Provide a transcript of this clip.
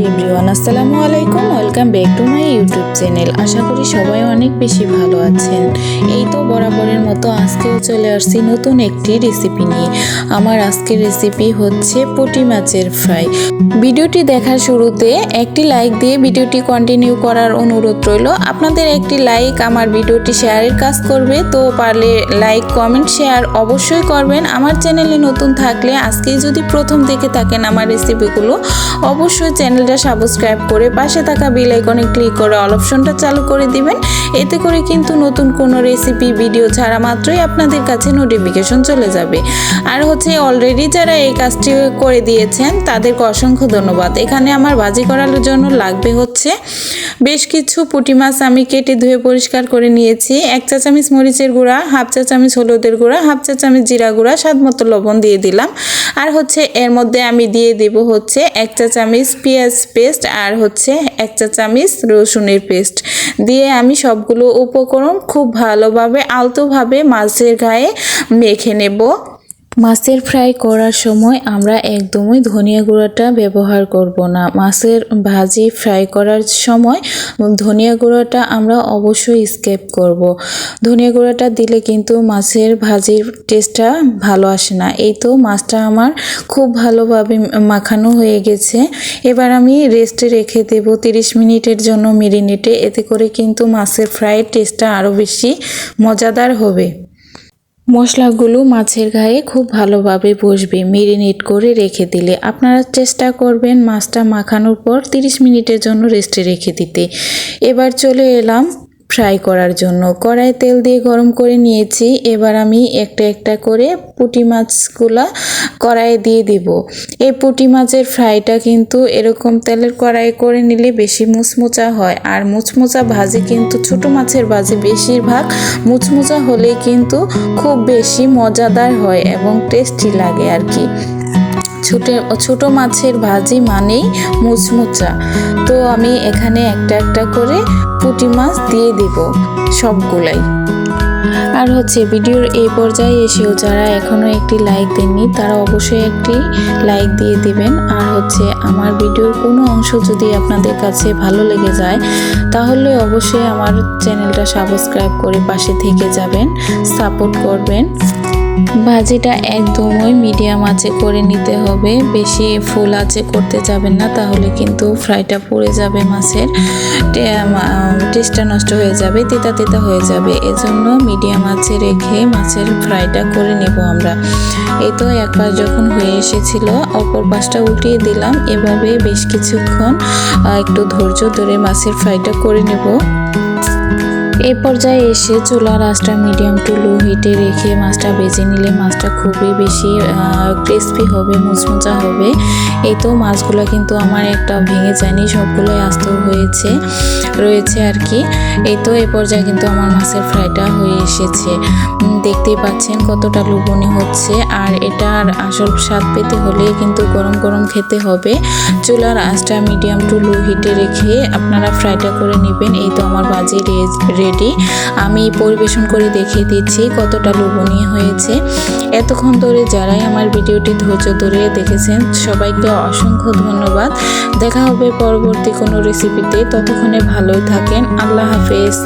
Everyone আসসালামু আলাইকুম। Welcome back to my YouTube channel. আশা করি সবাই অনেক বেশি ভালো আছেন। এই তো বরাবরের মতো আজকেও চলে আসছি নতুন একটি রেসিপি নিয়ে। আমার আজকের রেসিপি হচ্ছে পুঁটি মাছের ফ্রাই ভিডিওটি দেখার শুরুতে একটি লাইক দিয়ে ভিডিওটি কন্টিনিউ করার অনুরোধ রইল। আপনাদের একটি লাইক আমার ভিডিওটি শেয়ারের কাজ করবে। তো পারলে লাইক কমেন্ট শেয়ার অবশ্যই করবেন। আমার চ্যানেলে নতুন থাকলে আজকেই যদি প্রথম দেখে থাকেন আমার রেসিপিগুলো অবশ্যই চ্যানেলটা সাবস্ক্রাইব করে পাশে থাকা বেল আইকনে ক্লিক করে অল অপশনটা চালু করে দিবেন। এতে করে কিন্তু নতুন কোনো রেসিপি ভিডিও ছাড়া মাত্রই আপনাদের কাছে নোটিফিকেশন চলে যাবে। আর হচ্ছে অলরেডি যারা এই কাজটি করে দিয়েছেন, তাদেরকে অসংখ্য ধন্যবাদ। এখানে আমার ভাজি করার জন্য লাগবে হচ্ছে বেশ কিছু পুঁটি মাছ আমি কেটে ধুয়ে পরিষ্কার করে নিয়েছি। এক চা চামচ মরিচের গুঁড়া, হাফ চা চামচ হলুদের গুঁড়া, হাফ চা চামচ জিরা গুঁড়া স্বাদ মতো লবণ দিয়ে দিলাম। আর হচ্ছে এর মধ্যে আমি দিয়ে দেব হচ্ছে এক চা চামচ পেঁয়াজ পেস্ট আর হচ্ছে এক চা চামচ রসুনের পেস্ট। দিয়ে আমি সবগুলো উপকরণ খুব ভালোভাবে আলতোভাবে মাছের গায়ে মেখে নেব। মাছের ফ্রাই করার সময় আমরা একদমই ধনিয়া গুঁড়োটা ব্যবহার করব না। মাছের ভাজি ফ্রাই করার সময় ধনিয়া গুঁড়োটা আমরা অবশ্যই স্কেপ করব। ধনিয়া গুঁড়োটা দিলে কিন্তু মাছের ভাজির টেস্টটা ভালো আসে না। এই তো মাছটা আমার খুব ভালোভাবে মাখানো হয়ে গেছে। এবার আমি রেস্টে রেখে দেব তিরিশ মিনিটের জন্য মেরিনেটে। এতে করে কিন্তু মাছের ফ্রাইয়ের টেস্টটা আরও বেশি মজাদার হবে। মশলাগুলো মাছের গায়ে খুব ভালোভাবে বসবে মেরিনেট করে রেখে দিলে। আপনারা চেষ্টা করবেন মাছটা মাখানোর পর 30 মিনিটের জন্য রেস্টে রেখে দিতে। এবার চলে এলাম ফ্রাই করার জন্য কড়াই তেল দিয়ে গরম করে নিয়েছি। এবার আমি একটা একটা করে পুঁটি মাছগুলা কড়াইয়ে দিয়ে দিব। এই পুঁটি মাছের ফ্রাইটা কিন্তু এরকম তেলের কড়াই করে নিলে বেশি মুচমুচা হয়। আর মুচমুচা ভাজি কিন্তু ছোট মাছের ভাজি বেশিরভাগ মুচমুচা হলে কিন্তু খুব বেশি মজাদার হয় এবং টেস্টি লাগে আর কি। ছোট ছোট মাছের ভাজি মানেই মুচমুচা। তো আমি এখানে একটা একটা করে পুঁটি মাছ দিয়ে দিব সবগুলাই। আর হচ্ছে ভিডিওর এই পর্যায়ে এসেও যারা এখনও একটি লাইক দেননি, তারা অবশ্যই একটি লাইক দিয়ে দিবেন। আর হচ্ছে আমার ভিডিওর কোনো অংশ যদি আপনাদের কাছে ভালো লেগে যায়, তাহলে অবশ্যই আমার চ্যানেলটা সাবস্ক্রাইব করে পাশে থেকে যাবেন, সাপোর্ট করবেন। ভাজিটা একদমই মিডিয়াম আঁচে করে নিতে হবে। বেশি ফুল আঁচে করতে যাবেন না, তাহলে কিন্তু ফ্রাইটা পড়ে যাবে মাছের। টেস্টটা নষ্ট হয়ে যাবে, তিতা তিতা হয়ে যাবে। এজন্য মিডিয়াম আঁচে রেখে মাছের ফ্রাইটা করে নেব আমরা। এই তো এক পাশ যখন হয়ে এসেছিল, অপর পাশটা উল্টিয়ে দিলাম। এভাবে বেশ কিছুক্ষণ একটু ধৈর্য ধরে মাছের ফ্রাইটা করে নেব। এই পর্যায়ে এসে চুলার আঁচটা মিডিয়াম টু লো হিটে রেখে মাছটা বেজে নিলে মাছটা খুবই বেশি ক্রিস্পি হবে, মুচমুচা হবে। এই তো মাছগুলো কিন্তু আমার একটা ভেঙে যায়নি, সবগুলোই আস্ত হয়েছে, রয়েছে আর কি। এই তো এই পর্যায়ে কিন্তু আমার মাছের ফ্রাইটা হয়ে এসেছে। দেখতেই পাচ্ছেন কতটা লুবনি হচ্ছে। আর এটার আসল স্বাদ পেতে হলে কিন্তু গরম গরম খেতে হবে। চুলার আঁচটা মিডিয়াম টু লো হিটে রেখে আপনারা ফ্রাইটা করে নেবেন। এই তো আমার বাজে বাজি রেডি আমি পরিবেশন করে দেখিয়ে দিচ্ছি কতটা লোভনীয় হয়েছে। এতক্ষণ ধরে যারাই আমার ভিডিওটি ধৈর্য ধরে দেখেছেন, সবাইকে অসংখ্য ধন্যবাদ। দেখা হবে পরবর্তী কোনো রেসিপিতে ততক্ষণে ভালোই থাকেন। আল্লাহ হাফেজ।